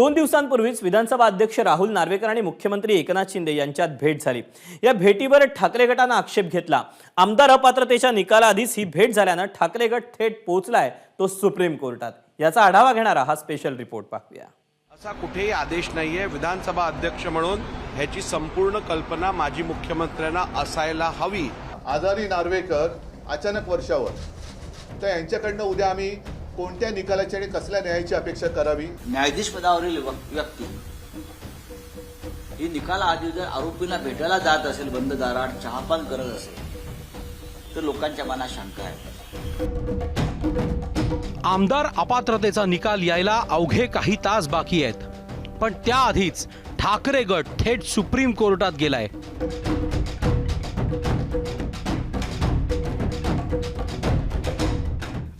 दोन दिवसांपूर्वीच विधानसभा अध्यक्ष राहुल नार्वेकर आणि मुख्यमंत्री एकनाथ शिंदे यांच्यात भेट झाली. या भेटीवर ठाकरे गटानं आक्षेप घेतला. आमदार अपात्रतेच्या निकालाआधीच ही भेट झाल्यानं ठाकरे गट थेट पोहोचलाय तो सुप्रीम कोर्टात. याचा आढावा घेणारा हा स्पेशल रिपोर्ट पाहूया. असा कुठेही आदेश नाहीये. विधानसभा अध्यक्ष म्हणून ह्याची संपूर्ण कल्पना माजी मुख्यमंत्र्यांना असायला हवी. आजारी नार्वेकर अचानक वर्षावर. तर यांच्याकडनं उद्या आम्ही कोणत्या निकालाची आणि कसल्या न्यायाची अपेक्षा करावी? न्यायाधीश पदावरील व्यक- व्यक्ती. ही निकाल आधी जर आरोपीला भेटायला जात असेल बंद दारात चहापान करत असेल तर लोकांच्या मनात शंका आहे. आमदार अपात्रतेचा निकाल यायला अवघे काही तास बाकी आहेत. पण त्याआधीच ठाकरे गट थेट सुप्रीम कोर्टात गेलाय.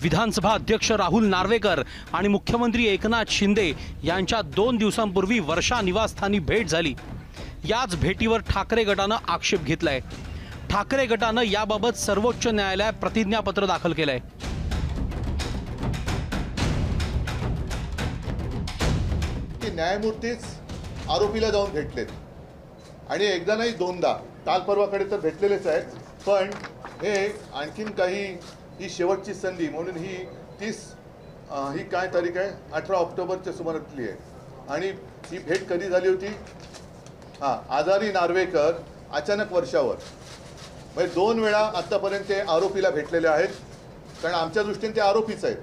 विधानसभा अध्यक्ष राहुल नार्वेकर आणि मुख्यमंत्री एकनाथ शिंदे यांच्या दोन दिवसांपूर्वी वर्षा निवासस्थानी भेट झाली. याच भेटीवर ठाकरे गटानं आक्षेप घेतलाय. ठाकरे गटानं याबाबत सर्वोच्च न्यायालयात प्रतिज्ञापत्र दाखल केलंय. न्यायमूर्तीच आरोपीला जाऊन भेटलेत. आणि एकदा नाही दोनदा. काल परवाकडे तर भेटलेलेच आहेत. पण हे आणखीन काही ही शेवटची संधी म्हणून ही तीस ही काय तारीख आहे? अठरा ऑक्टोबरच्या सुमारातली आहे. आणि ही भेट कधी झाली होती? हां आजारी नार्वेकर अचानक वर्षावर. म्हणजे दोन वेळा आत्तापर्यंत ते आरोपीला भेटलेले आहेत. कारण आमच्या दृष्टीने ते आरोपीच आहेत.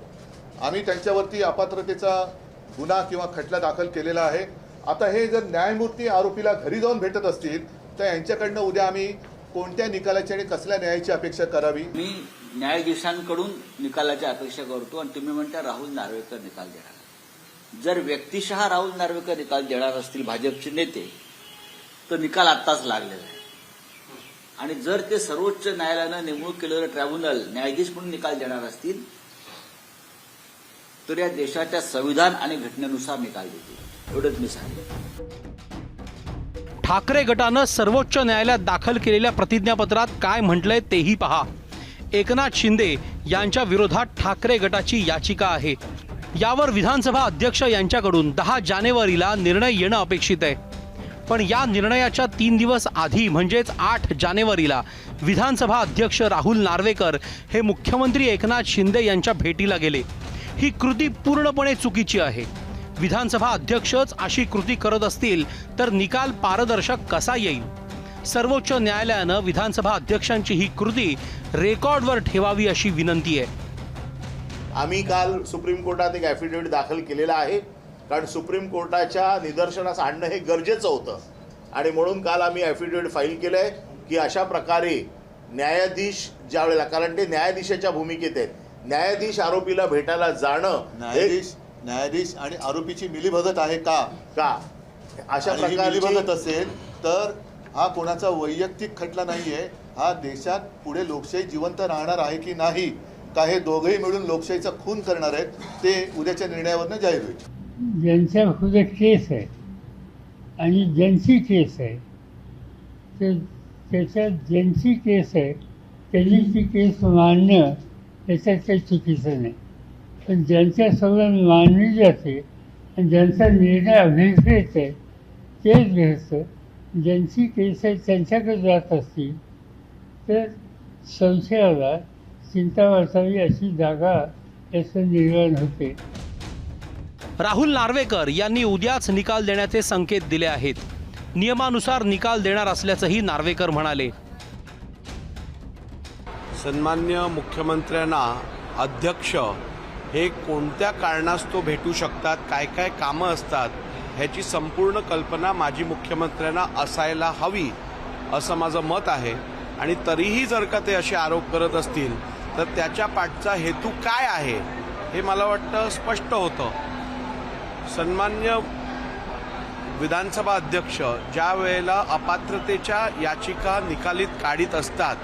आम्ही त्यांच्यावरती अपात्रतेचा गुन्हा किंवा खटला दाखल केलेला आहे. आता हे जर न्यायमूर्ती आरोपीला घरी जाऊन भेटत असतील तर यांच्याकडनं उद्या आम्ही कोणत्या निकालाची आणि कसल्या न्यायाची अपेक्षा करावी? मी न्यायाधीशांकडून निकालाची अपेक्षा करतो आणि तुम्ही म्हणता राहुल नार्वेकर निकाल देणार. जर व्यक्तिशः राहुल नार्वेकर निकाल देणार असतील भाजपचे नेते तर निकाल आत्ताच लागलेला आहे. आणि जर ते सर्वोच्च न्यायालयानं नेमणूक केलेलं ट्रायब्युनल न्यायाधीश म्हणून निकाल देणार असतील तर या देशाच्या संविधान आणि घटनेनुसार निकाल देतील. एवढंच मी सांगितलं ठाकरे गटानं सर्वोच्च न्यायालयात दाखल केलेल्या प्रतिज्ञापत्रात काय म्हटलंय तेही पहा. एकनाथ शिंदे यांच्या विरोधात ठाकरे गटाची याचिका आहे. यावर विधानसभा अध्यक्ष यांच्याकडून दहा जानेवारीला निर्णय येणं अपेक्षित आहे. पण या निर्णयाच्या तीन दिवस आधी म्हणजेच आठ जानेवारीला विधानसभा अध्यक्ष राहुल नार्वेकर हे मुख्यमंत्री एकनाथ शिंदे यांच्या भेटीला गेले. ही कृती पूर्णपणे चुकीची आहे. विधानसभा अध्यक्षच अशी कृती करत असतील तर निकाल पारदर्शक कसा येईल? सर्वोच्च न्यायालयानं विधानसभा अध्यक्षांची ही कृती रेकॉर्डवर ठेवावी अशी विनंती आहे. आम्ही काल सुप्रीम कोर्टात एक ॲफिडेव्हिट दाखल केलेला आहे. कारण सुप्रीम कोर्टाच्या निदर्शनास आणणं हे गरजेचं होतं. आणि म्हणून काल आम्ही ॲफिडेव्हिट फाईल केलं आहे की अशा प्रकारे न्यायाधीश ज्या वेळेला कारण ते न्यायाधीशाच्या भूमिकेत आहेत. न्यायाधीश आरोपीला भेटायला जाणं न्यायाधीश न्यायाधीश आणि आरोपीची मिलीभगत आहे का? का? अशा ही मिलीभगत असेल तर हा कोणाचा वैयक्तिक खटला नाही आहे हा देशात पुढे लोकशाही जिवंत राहणार आहे की नाही का हे दोघंही मिळून लोकशाहीचा खून करणार आहेत ते उद्याच्या निर्णयावरनं जाहीर होईल. ज्यांच्या पुढे केस आहे आणि ज्यांची केस आहे ते त्याच्यात ज्यांची केस आहे त्यांनी ती केस मांडणं त्याच्यात काही चुकीचं नाही. पण ज्यांच्या सगळं मानली जाते आणि ज्यांचा निर्णय अभिप्रेत आहे तेच घ्यायचं ज्यांची केस आहे त्यांच्याकडे जात असतील तर संशयाला चिंता वाचावी अशी जागा याचं निर्माण होते. राहुल नार्वेकर यांनी उद्याच निकाल देण्याचे संकेत दिले आहेत. नियमानुसार निकाल देणार असल्याचंही नार्वेकर म्हणाले. सन्मान्य मुख्यमंत्र्यांना अध्यक्ष हे कोणत्या कारणास्तव भेटू शकतात काय काय कामं असतात ह्याची संपूर्ण कल्पना माजी मुख्यमंत्र्यांना असायला हवी असं माझं मत आहे. आणि तरीही जर का ते असे आरोप करत असतील तर त्याच्या पाठचा हेतू काय आहे हे मला वाटतं स्पष्ट होतं. सन्मान्य विधानसभा अध्यक्ष ज्या वेळेला अपात्रतेच्या याचिका निकालीत काढीत असतात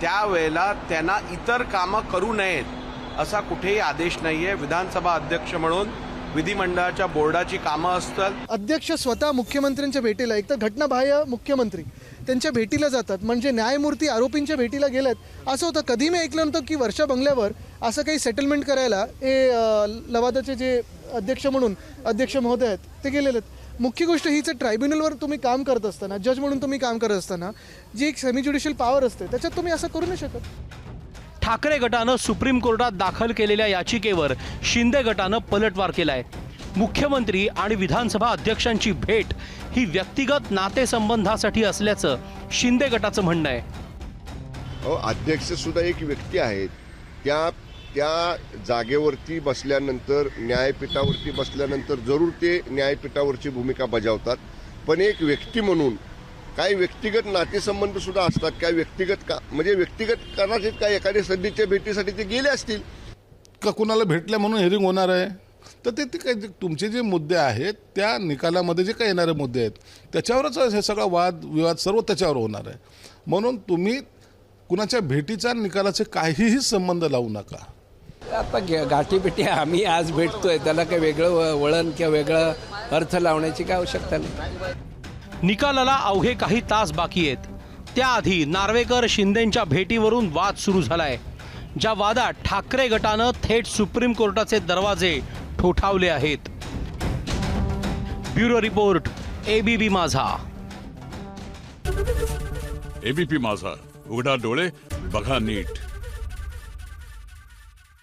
त्यावेळेला त्यांना इतर कामं करू नयेत असा कुठेही आदेश नाही आहे विधानसभा अध्यक्ष म्हणून. विधिमंडळाच्या बोर्डाची कामं असतात. अध्यक्ष स्वतः मुख्यमंत्र्यांच्या भेटीला एक तर घटनाबाह्य मुख्यमंत्री त्यांच्या भेटीला जातात. म्हणजे न्यायमूर्ती आरोपींच्या भेटीला गेलेत. असं होतं कधी मी ऐकलं नव्हतं की वर्षा बंगल्यावर असं काही सेटलमेंट करायला हे लवादाचे जे अध्यक्ष म्हणून अध्यक्ष महोदय आहेत ते गेलेले आहेत मुख्य गोष्ट हीच ट्रायब्युनलवर तुम्ही काम करत असताना जज म्हणून तुम्ही काम करत असताना जी एक सेमी ज्युडिशियल पॉवर असते त्याच्यात तुम्ही असं करू नाही शकत. ठाकरे गटानं सुप्रीम कोर्टात दाखल केलेल्या याचिकेवर शिंदे गटानं पलटवार केलाय. मुख्यमंत्री आणि विधानसभा अध्यक्षांची भेट ही व्यक्तिगत नातेसंबंधासाठी असल्याचं शिंदे गटाचं म्हणणं आहे. अध्यक्ष सुद्धा एक व्यक्ती आहेत. त्या त्या जागेवरती बसल्यानंतर न्यायपीठावरती बसल्यानंतर जरूर ते न्यायपीठावरची भूमिका बजावतात. पण एक व्यक्ती म्हणून काही व्यक्तिगत नातेसंबंध सुद्धा असतात काही व्यक्तिगत का म्हणजे व्यक्तिगत कदाचित काय एखाद्या सध्याच्या भेटीसाठी ते गेले असतील. का कुणाला भेटल्या म्हणून हिअरिंग होणार आहे? तर ते ते काय जे- तुमचे जे मुद्दे आहेत त्या निकालामध्ये जे काही येणारे मुद्दे आहेत त्याच्यावरच हे सगळा वाद विवाद सर्व त्याच्यावर होणार आहे. म्हणून तुम्ही कुणाच्या भेटीचा निकालाचे काहीही संबंध लावू नका. आता गे- गाठीभेटी आम्ही आज भेटतोय त्याला काही वेगळं व- वळण किंवा वेगळं अर्थ लावण्याची काय आवश्यकता नाही. निकालाला अवघे काही तास बाकी आहेत. त्याआधी नार्वेकर शिंदेंच्या भेटीवरून वाद सुरू झालाय. ज्या वादात ठाकरे गटानं थेट सुप्रीम कोर्टाचे दरवाजे ठोठावले आहेत. Bureau report ABP Majha. ABP Majha. उघडा डोळे बघा नीट.